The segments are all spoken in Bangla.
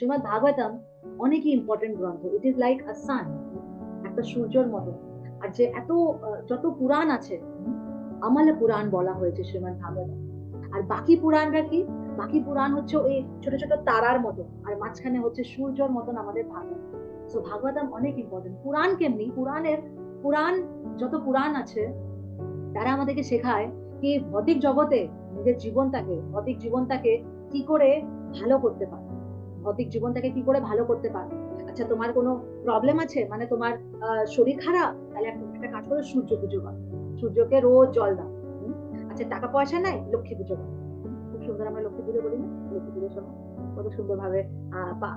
শ্রীমদ ভাগবতম অনেকই ইম্পর্টেন্ট গ্রন্থ। ইট ইজ লাইক আ সান একটা সূর্যর মতো। আর যে এত, যত পুরাণ আছে আমল পুরাণ বলা হয়েছে শ্রীমদ ভাগবতম। আর বাকি পুরাণরা কি? বাকি পুরাণ হচ্ছে ওই ছোট ছোট তারার মতো, আর মাঝখানে হচ্ছে সূর্যর মতন আমাদের ভাগবত তো ভাগবতম অনেক ইম্পর্টেন্ট পুরাণ কেমনি? পুরাণের, পুরাণ, যত পুরাণ আছে, তারা আমাদেরকে শেখায় কি ভৌতিক জগতে নিজের জীবনটাকে, ভৌতিক জীবনটাকে কি করে ভালো করতে পারে ভৌতিক জীবনটাকে কি করে ভালো করতে পারে আচ্ছা তোমার কোনো প্রবলেম আছে? মানে তোমার শরীর খারাপ? তাহলে একটা কাজ করো সূর্য পুজো করো। সূর্যকে রোজ জল দাও আচ্ছা টাকা পয়সা নাই? লক্ষ্মী পুজো করো। খুব সুন্দর আমরা লক্ষ্মী পুজো করি না? লক্ষ্মী পুজোর সময় কত সুন্দর ভাবে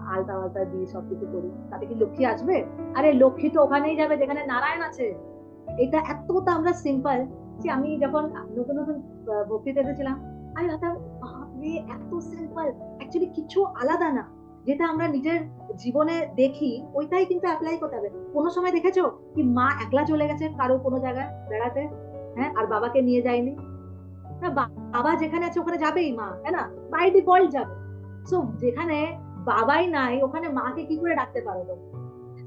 আলতা আলতা দিয়ে সবকিছু করি। তাতে কি লক্ষ্মী আসবে? আরে লক্ষ্মী তো ওখানেই যাবে যেখানে নারায়ণ আছে। এটা এত এতটা আমরা সিম্পল যে আমি যখন নতুন নতুন আহ, ভক্তিতে এসেছিলাম আমি ভাবতাম এত সিম্পল অ্যাকচুয়ালি কিছু আলাদা না। যেটা আমরা নিজের জীবনে দেখি, ওইটাই কিন্তু অ্যাপ্লাই করতে হবে। কোনো সময় দেখেছ কি মা একলা চলে গেছে কারও কোনো জায়গায় বেড়াতে? হ্যাঁ আর বাবাকে নিয়ে যায়নি? বাবা যেখানে আছে ওখানে যাবেই মা, তাই না? বাই ডিফল্ট যাবে। সো যেখানে বাবাই নাই, ওখানে মাকে কি করে ডাকতে পারো তো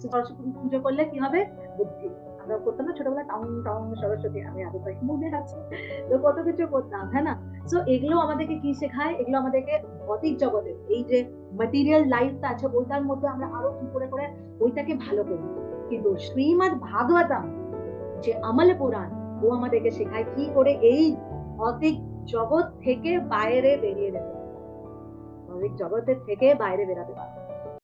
সরস্বতী পুজো করলে কি হবে? বুদ্ধি। আমরা করতাম না ছোটবেলা টাউন টাউন সরস্বতী, আমি আগে তো মনে আছে। তো কত কিছু করতাম হ্যাঁ না? সো এগুলো আমাদেরকে কি শেখায়? এগুলো আমাদেরকে ভৌতিক জগতে, এই যে ম্যাটেরিয়াল লাইফটা আছে, ওইটার মধ্যে আমরা আরও কি করে করে ওইটাকে ভালো করি। কিন্তু শ্রীমদ ভাগবতম যে আমল পুরাণ, ও আমাদেরকে শেখায় কি করে এই ভৌতিক জগৎ থেকে বাইরে বেরিয়ে যেতে। ভৌতিক জগতের থেকে বাইরে বেরাতে পারবে